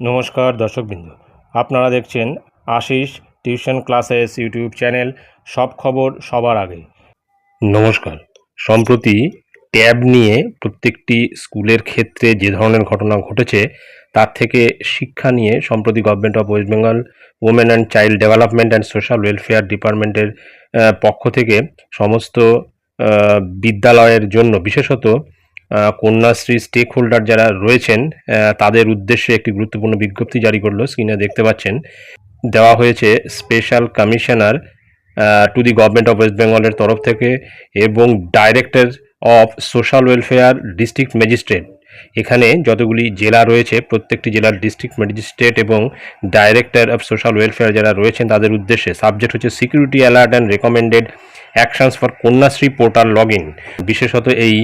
নমস্কার দর্শকবৃন্দ। আপনারা দেখছেন Ashis tuition classes YouTube channel, সব খবর সবার আগে। নমস্কার। সম্প্রতি ট্যাব নিয়ে প্রত্যেকটি স্কুলের ক্ষেত্রে যে ধরনের ঘটনা ঘটেছে, তার থেকে শিক্ষা নিয়ে সম্প্রতি government of West Bengal women and child development and social welfare ডিপার্টমেন্টের পক্ষ থেকে সমস্ত বিদ্যালয়ের জন্য, বিশেষত কন্যাশ্রী স্টেক হোল্ডার যারা রয়েছেন তাদের উদ্দেশ্যে একটি গুরুত্বপূর্ণ বিজ্ঞপ্তি জারি করল। স্ক্রিনে দেখতে পাচ্ছেন, দেওয়া হয়েছে special commissioner to the government of west বেঙ্গলের তরফ থেকে এবং director of social welfare district magistrate এখানে যতগুলি জেলা রয়েছে, প্রত্যেকটি জেলার ডিস্ট্রিক্ট ম্যাজিস্ট্রেট এবং ডাইরেক্টর অফ সোশ্যাল ওয়েলফেয়ার যারা রয়েছেন, তাদের উদ্দেশ্যে সাবজেক্ট হচ্ছে security alert and recommended actions for Kanyashree portal log বিশেষত এই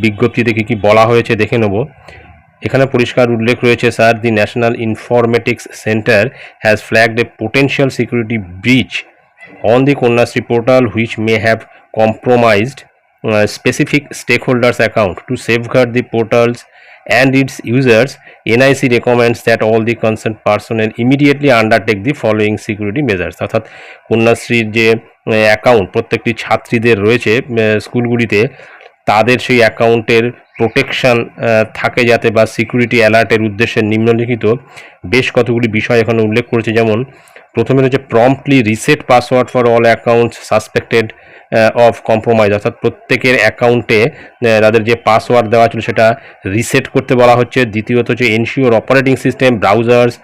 বিজ্ঞপ্তি কী কি বলা হয়েছে দেখে নেব। এখানে পরিষ্কার উল্লেখ রয়েছে sir the national informatics centre has flagged a potential security breach on the Konyasri portal which may have compromised uh, specific stakeholders account to safeguard the portals and its users NIC recommends that all the concerned personnel immediately undertake the following security measures. অর্থাৎ কন্যাশ্রীর যে account প্রত্যেকটি ছাত্রীদের রয়েছে স্কুলগুলিতে, তাদের সেই অ্যাকাউন্টের প্রোটেকশন থাকে যাতে বা সিকিউরিটি অ্যালার্টের উদ্দেশ্যে নিম্নলিখিত বেশ কতগুলি বিষয় এখানে উল্লেখ করেছে। যেমন, প্রথমে রয়েছে promptly reset password for all accounts suspected of compromise অর্থাৎ প্রত্যেকের অ্যাকাউন্টে তাদের যে পাসওয়ার্ড দেওয়া ছিল সেটা রিসেট করতে বলা হচ্ছে। দ্বিতীয়ত হচ্ছে ensure operating system browsers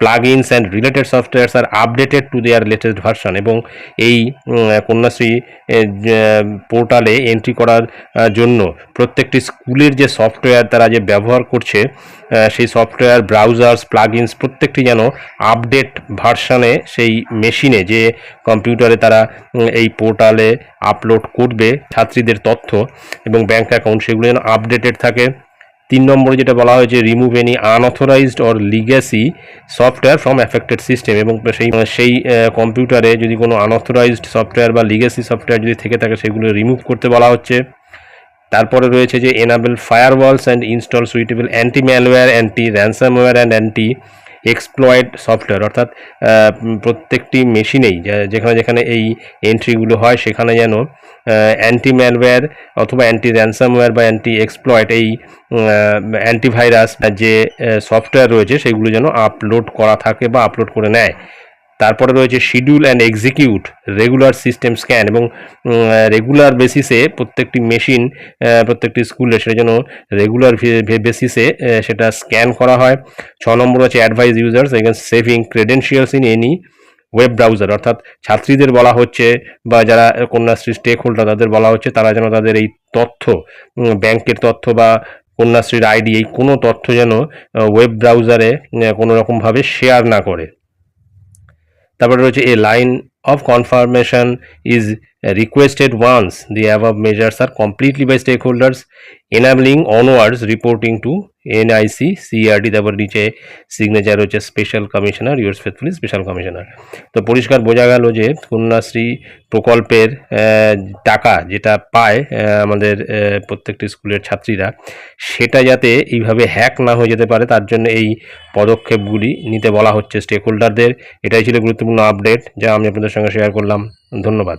plugins and related softwares are updated to their latest version এবং এই কন্যাশ্রী পোর্টালে এন্ট্রি করার জন্য প্রত্যেকটি স্কুলের যে সফটওয়্যার তারা যে ব্যবহার করছে সেই সফটওয়্যার ব্রাউজার্স প্লাগইনস প্রত্যেকটি যেন আপডেট ভার্সানে সেই মেশিনে যে কম্পিউটারে তারা এই পোর্টালে আপলোড করবে ছাত্রীদের তথ্য এবং ব্যাংক অ্যাকাউন্ট সেগুলো যেন আপডেটেড থাকে। তিন নম্বরে যেটা বলা হয়েছে remove any unauthorized or legacy software from affected system এবং সেই সেই কম্পিউটারে যদি কোনো আনঅথরাইজড সফটওয়্যার বা লিগ্যাসি সফটওয়্যার যদি থেকে থাকে, সেগুলো রিমুভ করতে বলা হচ্ছে। তারপরে রয়েছে যে enable firewalls and install suitable anti malware anti ransomware and anti exploit software অর্থাৎ প্রত্যেকটি মেশিনেই যেখানে যেখানে এই এন্ট্রিগুলো হয়, সেখানে যেন অ্যান্টি ম্যালওয়্যার অথবা অ্যান্টি র্যানসামওয়্যার বা অ্যান্টি এক্সপ্লয়েড এই অ্যান্টিভাইরাস যে সফটওয়্যার রয়েছে, সেগুলো যেন আপলোড করা থাকে বা আপলোড করে নেয়। তারপরে রয়েছে schedule and execute regular system scan এবং রেগুলার বেসিসে প্রত্যেকটি মেশিন প্রত্যেকটি স্কুলে সেটা যেন রেগুলার বেসিসে সেটা স্ক্যান করা হয়। ছ নম্বর হচ্ছে advise users against saving credentials in any web browser অর্থাৎ ছাত্রীদের বলা হচ্ছে বা যারা কন্যাশ্রী স্টেক হোল্ডার তাদের বলা হচ্ছে, তারা যেন তাদের এই তথ্য ব্যাংকের তথ্য বা কন্যাশ্রীর আইডি এই কোনো তথ্য যেন ওয়েব ব্রাউজারে কোনো রকমভাবে শেয়ার না করে। তারপরে রয়েছে a line of confirmation is requested once the AV measures are completely by stakeholders enabling onwards reporting to NIC CRD তারপর নিচে সিগনেচার হচ্ছে special commissioner yours faithfully special commissioner তো পরিষ্কার বোঝা গেল যে কন্যাশ্রী প্রকল্পের টাকা যেটা পায় আমাদের প্রত্যেকটি স্কুলের ছাত্রীরা, সেটা যাতে এইভাবে হ্যাক না হয়ে যেতে পারে, তার জন্য এই পদক্ষেপগুলি নিতে বলা হচ্ছে স্টেক হোল্ডারদের এটাই ছিল গুরুত্বপূর্ণ আপডেট যা আমি আপনাদের সঙ্গে শেয়ার করলাম। ধন্যবাদ।